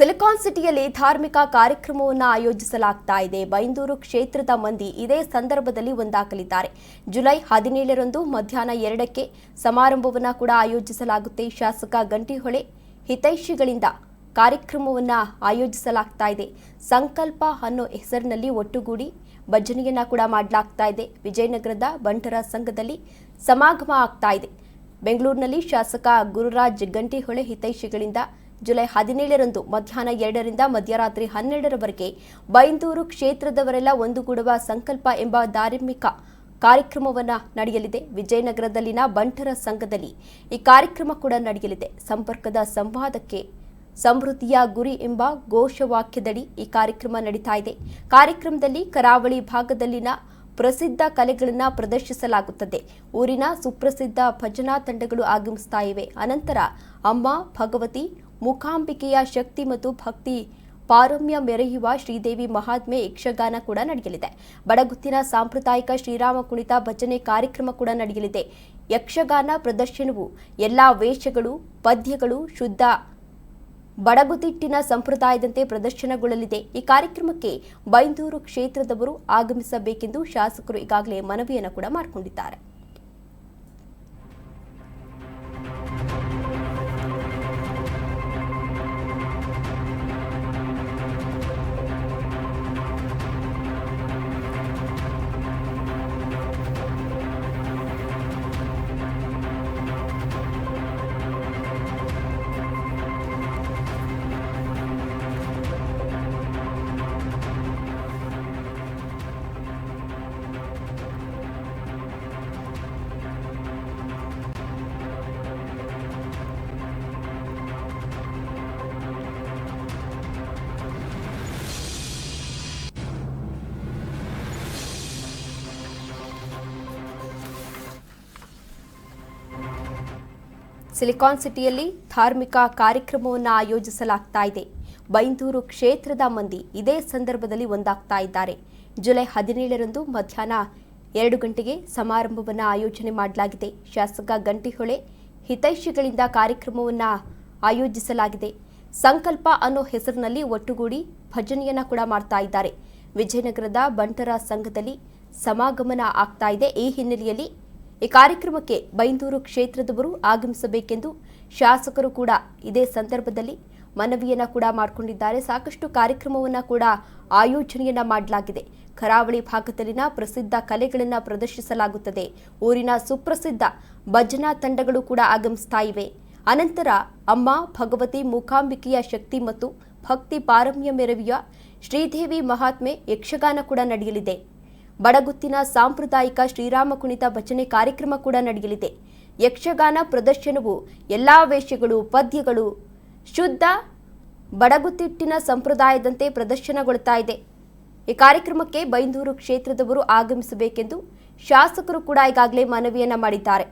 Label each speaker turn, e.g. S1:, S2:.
S1: Silicon ಸಿಟಿಯಲ್ಲಿ ಧಾರ್ಮಿಕ ಕಾರ್ಯಕ್ರಮವನ್ನು ಆಯೋಜಿಸಲಾಗ್ತಾ ಇದೆ. ಬೈಂದೂರು ಕ್ಷೇತ್ರದ ಮಂದಿ ಇದೇ ಸಂದರ್ಭದಲ್ಲಿ ಒಂದಾಗಲಿದ್ದಾರೆ. ಜುಲೈ ಹದಿನೇಳರಂದು ಮಧ್ಯಾಹ್ನ ಎರಡಕ್ಕೆ ಸಮಾರಂಭವನ್ನು ಕೂಡ ಆಯೋಜಿಸಲಾಗುತ್ತೆ. ಶಾಸಕ ಗಂಟಿಹೊಳೆ ಹಿತೈಷಿಗಳಿಂದ ಕಾರ್ಯಕ್ರಮವನ್ನು ಆಯೋಜಿಸಲಾಗ್ತಾ ಇದೆ. ಸಂಕಲ್ಪ ಅನ್ನೋ ಹೆಸರಿನಲ್ಲಿ ಒಟ್ಟುಗೂಡಿ ಭಜನೆಯನ್ನು ಕೂಡ ಮಾಡಲಾಗ್ತಾ ಇದೆ. ವಿಜಯನಗರದ ಬಂಟರ ಸಂಘದಲ್ಲಿ ಸಮಾಗಮ ಆಗ್ತಾ ಇದೆ. ಬೆಂಗಳೂರಿನಲ್ಲಿ ಶಾಸಕ ಗುರುರಾಜ್ ಗಂಟಿಹೊಳೆ ಹಿತೈಷಿಗಳಿಂದ ಜುಲೈ ಹದಿನೇಳರಂದು ಮಧ್ಯಾಹ್ನ ಎರಡರಿಂದ ಮಧ್ಯರಾತ್ರಿ ಹನ್ನೆರಡರವರೆಗೆ ಬೈಂದೂರು ಕ್ಷೇತ್ರದವರೆಲ್ಲ ಒಂದುಗೂಡುವ ಸಂಕಲ್ಪ ಎಂಬ ಧಾರ್ಮಿಕ ಕಾರ್ಯಕ್ರಮವನ್ನ ನಡೆಯಲಿದೆ. ವಿಜಯನಗರದಲ್ಲಿನ ಬಂಟರ ಸಂಘದಲ್ಲಿ ಈ ಕಾರ್ಯಕ್ರಮ ಕೂಡ ನಡೆಯಲಿದೆ. ಸಂಪರ್ಕದ ಸಂವಾದಕ್ಕೆ ಸಮೃದ್ಧಿಯ ಗುರಿ ಎಂಬ ಘೋಷವಾಕ್ಯದಡಿ ಈ ಕಾರ್ಯಕ್ರಮ ನಡೀತಾ ಇದೆ. ಕಾರ್ಯಕ್ರಮದಲ್ಲಿ ಕರಾವಳಿ ಭಾಗದಲ್ಲಿನ ಪ್ರಸಿದ್ಧ ಕಲೆಗಳನ್ನು ಪ್ರದರ್ಶಿಸಲಾಗುತ್ತದೆ. ಊರಿನ ಸುಪ್ರಸಿದ್ಧ ಭಜನಾ ತಂಡಗಳು ಆಗಮಿಸ್ತಾ ಇವೆ. ಅನಂತರ ಅಮ್ಮ, ಭಗವತಿ ಮೂಕಾಂಬಿಕೆಯ ಶಕ್ತಿ ಮತ್ತು ಭಕ್ತಿ ಪಾರಮ್ಯ ಮೆರೆಯುವ ಶ್ರೀದೇವಿ ಮಹಾತ್ಮೆ ಯಕ್ಷಗಾನ ಕೂಡ ನಡೆಯಲಿದೆ. ಬಡಗುತ್ತಿನ ಸಾಂಪ್ರದಾಯಿಕ ಶ್ರೀರಾಮ ಕುಣಿತ ಭಜನೆ ಕಾರ್ಯಕ್ರಮ ಕೂಡ ನಡೆಯಲಿದೆ. ಯಕ್ಷಗಾನ ಪ್ರದರ್ಶನವು ಎಲ್ಲಾ ವೇಷಗಳು, ಪದ್ಯಗಳು, ಶುದ್ಧ ಬಡಗುತಿಟ್ಟಿನ ಸಂಪ್ರದಾಯದಂತೆ ಪ್ರದರ್ಶನಗೊಳ್ಳಲಿದೆ. ಈ ಕಾರ್ಯಕ್ರಮಕ್ಕೆ ಬೈಂದೂರು ಕ್ಷೇತ್ರದವರು ಆಗಮಿಸಬೇಕೆಂದು ಶಾಸಕರು ಈಗಾಗಲೇ ಮನವಿಯನ್ನು ಕೂಡ ಮಾಡಿಕೊಂಡಿದ್ದಾರೆ. ಸಿಲಿಕಾನ್ ಸಿಟಿಯಲ್ಲಿ ಧಾರ್ಮಿಕ ಕಾರ್ಯಕ್ರಮವನ್ನು ಆಯೋಜಿಸಲಾಗ್ತಾ ಇದೆ. ಬೈಂದೂರು ಕ್ಷೇತ್ರದ ಮಂದಿ ಇದೇ ಸಂದರ್ಭದಲ್ಲಿ ಒಂದಾಗ್ತಾ ಇದ್ದಾರೆ. ಜುಲೈ ಹದಿನೇಳರಂದು ಮಧ್ಯಾಹ್ನ ಎರಡು ಗಂಟೆಗೆ ಸಮಾರಂಭವನ್ನು ಆಯೋಜನೆ ಮಾಡಲಾಗಿದೆ. ಶಾಸಕ ಗಂಟಿಹೊಳೆ ಹಿತೈಷಿಗಳಿಂದ ಕಾರ್ಯಕ್ರಮವನ್ನು ಆಯೋಜಿಸಲಾಗಿದೆ. ಸಂಕಲ್ಪ ಅನ್ನೋ ಹೆಸರಿನಲ್ಲಿ ಒಟ್ಟುಗೂಡಿ ಭಜನೆಯನ್ನು ಕೂಡ ಮಾಡ್ತಾ ಇದ್ದಾರೆ. ವಿಜಯನಗರದ ಬಂಟರ ಸಂಘದಲ್ಲಿ ಸಮಾಗಮನ ಆಗ್ತಾ ಇದೆ. ಈ ಹಿನ್ನೆಲೆಯಲ್ಲಿ ಈ ಕಾರ್ಯಕ್ರಮಕ್ಕೆ ಬೈಂದೂರು ಕ್ಷೇತ್ರದವರು ಆಗಮಿಸಬೇಕೆಂದು ಶಾಸಕರು ಕೂಡ ಇದೇ ಸಂದರ್ಭದಲ್ಲಿ ಮನವಿಯನ್ನ ಕೂಡ ಮಾಡಿಕೊಂಡಿದ್ದಾರೆ. ಸಾಕಷ್ಟು ಕಾರ್ಯಕ್ರಮವನ್ನ ಕೂಡ ಆಯೋಜನೆಯನ್ನ ಮಾಡಲಾಗಿದೆ. ಕರಾವಳಿ ಭಾಗದಲ್ಲಿನ ಪ್ರಸಿದ್ಧ ಕಲೆಗಳನ್ನು ಪ್ರದರ್ಶಿಸಲಾಗುತ್ತದೆ. ಊರಿನ ಸುಪ್ರಸಿದ್ಧ ಭಜನಾ ತಂಡಗಳು ಕೂಡ ಆಗಮಿಸ್ತಾ ಇವೆ. ಅನಂತರ ಅಮ್ಮ, ಭಗವತಿ, ಮೂಕಾಂಬಿಕೆಯ ಶಕ್ತಿ ಮತ್ತು ಭಕ್ತಿ ಪಾರಮ್ಯ ಮೆರವಿಯ ಶ್ರೀದೇವಿ ಮಹಾತ್ಮೆ ಯಕ್ಷಗಾನ ಕೂಡ ನಡೆಯಲಿದೆ. ಬಡಗುತ್ತಿನ ಸಾಂಪ್ರದಾಯಿಕ ಶ್ರೀರಾಮ ಕುಣಿತ ಭಜನೆ ಕಾರ್ಯಕ್ರಮ ಕೂಡ ನಡೆಯಲಿದೆ. ಯಕ್ಷಗಾನ ಪ್ರದರ್ಶನವು ಎಲ್ಲಾ ವೇಷಗಳು, ಪದ್ಯಗಳು ಶುದ್ಧ ಬಡಗುತಿಟ್ಟಿನ ಸಂಪ್ರದಾಯದಂತೆ ಪ್ರದರ್ಶನಗೊಳ್ತಾ ಇದೆ. ಈ ಕಾರ್ಯಕ್ರಮಕ್ಕೆ ಬೈಂದೂರು ಕ್ಷೇತ್ರದವರು ಆಗಮಿಸಬೇಕೆಂದು ಶಾಸಕರು ಕೂಡ ಈಗಾಗಲೇ ಮನವಿಯನ್ನ ಮಾಡಿದ್ದಾರೆ.